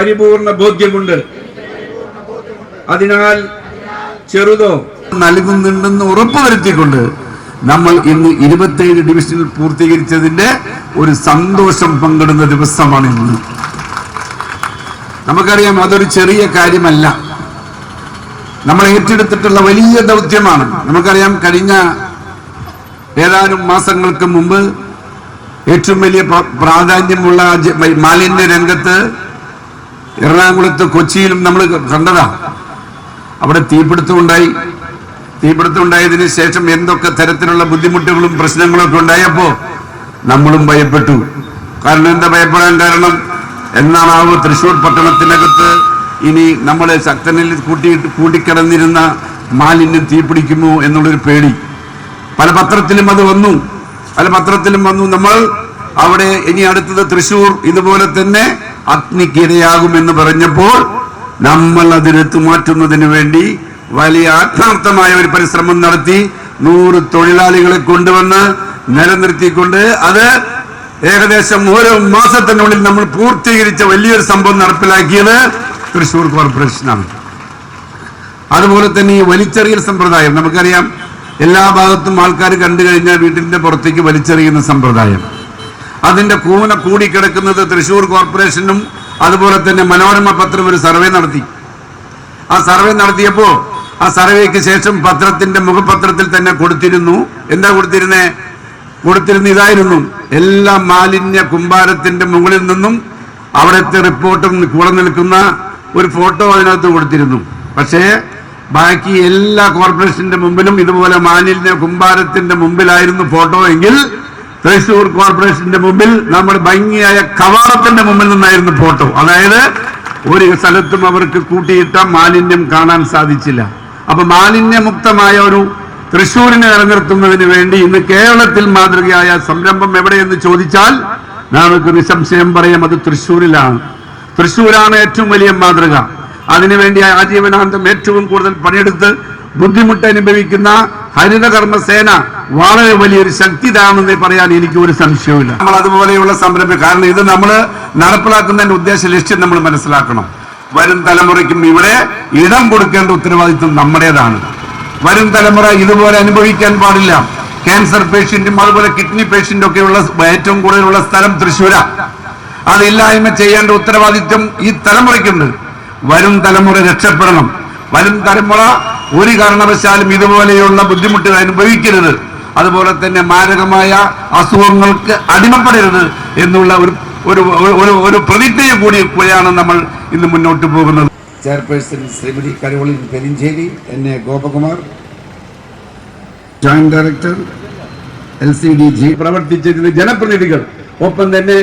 പരിപൂർണ ബോധ്യമുണ്ട്. അതിനാൽ ചെറുതോ നൽകുന്നുണ്ടെന്ന് ഉറപ്പുവരുത്തിക്കൊണ്ട് നമ്മൾ ഇന്ന് ഇരുപത്തേഴ് ഡിവിഷനിൽ പൂർത്തീകരിച്ചതിന്റെ ഒരു സന്തോഷം പങ്കിടുന്ന ദിവസമാണ് ഇന്ന്. നമുക്കറിയാം അതൊരു ചെറിയ കാര്യമല്ല. നമ്മൾ ഏറ്റെടുത്തിട്ടുള്ള വലിയ ദൗത്യമാണ്. നമുക്കറിയാം കഴിഞ്ഞ ഏതാനും മാസങ്ങൾക്ക് മുമ്പ് ഏറ്റവും വലിയ പ്രാധാന്യമുള്ള മാലിന്യ രംഗത്ത് എറണാകുളത്ത് കൊച്ചിയിലും നമ്മൾ കണ്ടതാ. അവിടെ തീപിടുത്തം ഉണ്ടായി തീപിടുത്തം ഉണ്ടായതിനു ശേഷം എന്തൊക്കെ തരത്തിലുള്ള ബുദ്ധിമുട്ടുകളും പ്രശ്നങ്ങളും ഒക്കെ ഉണ്ടായപ്പോ നമ്മളും ഭയപ്പെട്ടു. കാരണം എന്താ ഭയപ്പെടാൻ കാരണം? എന്നാണാവ് തൃശൂർ പട്ടണത്തിനകത്ത് ഇനി നമ്മൾ ശക്തനിൽ കൂട്ടിയിട്ട് കൂട്ടിക്കിടന്നിരുന്ന മാലിന്യം തീപിടിക്കുമോ എന്നുള്ളൊരു പേടി. പല പത്രത്തിലും അത് വന്നു. പല പത്രത്തിലും വന്നു. നമ്മൾ അവിടെ ഇനി അടുത്തത് തൃശൂർ ഇതുപോലെ തന്നെ അഗ്നിക്കിരയാകുമെന്ന് പറഞ്ഞപ്പോൾ നമ്മൾ അതിനെത്തു മാറ്റുന്നതിന് വേണ്ടി വലിയ ആത്മാർത്ഥമായ ഒരു പരിശ്രമം നടത്തി നൂറ് തൊഴിലാളികളെ കൊണ്ടുവന്ന് നിലനിർത്തിക്കൊണ്ട് അത് ഏകദേശം ഓരോ മാസത്തിനുള്ളിൽ നമ്മൾ പൂർത്തീകരിച്ച വലിയൊരു സംഭവം നടപ്പിലാക്കിയത് തൃശൂർ കോർപ്പറേഷനാണ്. അതുപോലെ തന്നെ ഈ വലിച്ചെറിയൽ സമ്പ്രദായം. നമുക്കറിയാം എല്ലാ ഭാഗത്തും ആൾക്കാർ കണ്ടു കഴിഞ്ഞാൽ വീട്ടിന്റെ പുറത്തേക്ക് വലിച്ചെറിയുന്ന സമ്പ്രദായം. അതിന്റെ കൂന കൂടിക്കിടക്കുന്നത് തൃശ്ശൂർ കോർപ്പറേഷനും അതുപോലെ തന്നെ മനോരമ പത്രം ഒരു സർവേ നടത്തി. ആ സർവേ നടത്തിയപ്പോൾ ആ സർവേക്ക് ശേഷം പത്രത്തിന്റെ മുഖപത്രത്തിൽ തന്നെ കൊടുത്തിരുന്നു. എന്താ കൊടുത്തിരുന്നേ? കൊടുത്തിരുന്ന ഇതായിരുന്നു. എല്ലാ മാലിന്യ കുമ്പാരത്തിന്റെ മുകളിൽ നിന്നും അവിടുത്തെ റിപ്പോർട്ടും കൂടെ നിൽക്കുന്ന ഒരു ഫോട്ടോ അതിനകത്ത് കൊടുത്തിരുന്നു. പക്ഷേ ബാക്കി എല്ലാ കോർപ്പറേഷന്റെ മുമ്പിലും ഇതുപോലെ മാലിന്യ കുമ്പാരത്തിന്റെ മുമ്പിലായിരുന്നു ഫോട്ടോ എങ്കിൽ തൃശൂർ കോർപ്പറേഷന്റെ മുമ്പിൽ നമ്മൾ ഭംഗിയായ കവാടത്തിന്റെ മുമ്പിൽ നിന്നായിരുന്നു ഫോട്ടോ. അതായത് ഒരു സ്ഥലത്തും അവർക്ക് കൂട്ടിയിട്ട മാലിന്യം കാണാൻ സാധിച്ചില്ല. അപ്പൊ മാലിന്യമുക്തമായ ഒരു തൃശൂരിനെ നിലനിർത്തുന്നതിന് വേണ്ടി ഇന്ന് കേരളത്തിൽ മാതൃകയായ സംരംഭം എവിടെയെന്ന് ചോദിച്ചാൽ നമുക്ക് നിസ്സംശയം പറയാം അത് തൃശ്ശൂരിലാണ് തൃശ്ശൂരാണ് ഏറ്റവും വലിയ മാതൃക. അതിനുവേണ്ടി ആജീവനാന്തം ഏറ്റവും കൂടുതൽ പണിയെടുത്ത് ബുദ്ധിമുട്ട് അനുഭവിക്കുന്ന ഹരിതകർമ്മ സേന വളരെ വലിയൊരു ശക്തിതാണെന്ന് പറയാൻ എനിക്ക് ഒരു സംശയവുമില്ല. നമ്മൾ അതുപോലെയുള്ള സംരംഭം കാരണം ഇത് നമ്മൾ നടപ്പിലാക്കുന്നതിന്റെ ഉദ്ദേശ ലക്ഷ്യം നമ്മൾ മനസ്സിലാക്കണം. വരും തലമുറയ്ക്കും ഇവിടെ ഇടം കൊടുക്കേണ്ട ഉത്തരവാദിത്വം നമ്മുടേതാണ്. വരും തലമുറ ഇതുപോലെ അനുഭവിക്കാൻ പാടില്ല. ക്യാൻസർ പേഷ്യന്റും അതുപോലെ കിഡ്നി പേഷ്യന്റും ഒക്കെ ഉള്ള ഏറ്റവും കൂടുതലുള്ള സ്ഥലം തൃശ്ശൂര. അതില്ലായ്മ ചെയ്യേണ്ട ഉത്തരവാദിത്വം ഈ തലമുറയ്ക്കുണ്ട്. വരും തലമുറ രക്ഷപ്പെടണം. വരും തലമുറ ഒരു കാരണവശാലും ഇതുപോലെയുള്ള ബുദ്ധിമുട്ടുകൾ അനുഭവിക്കരുത്. അതുപോലെ തന്നെ മാരകമായ അസുഖങ്ങൾക്ക് അടിമപ്പെടരുത് എന്നുള്ള ഒരു ഒരു ഒരു കൂടി കൂടിയാണ് നമ്മൾ ഇന്ന് മുന്നോട്ട് പോകുന്നത്. Chairperson Srimathi Caroline Perincherry N A Gopakumar joint director L C D G. പ്രവർത്തിച്ചിരുന്ന ജനപ്രതിനിധികൾ ഒപ്പം തന്നെ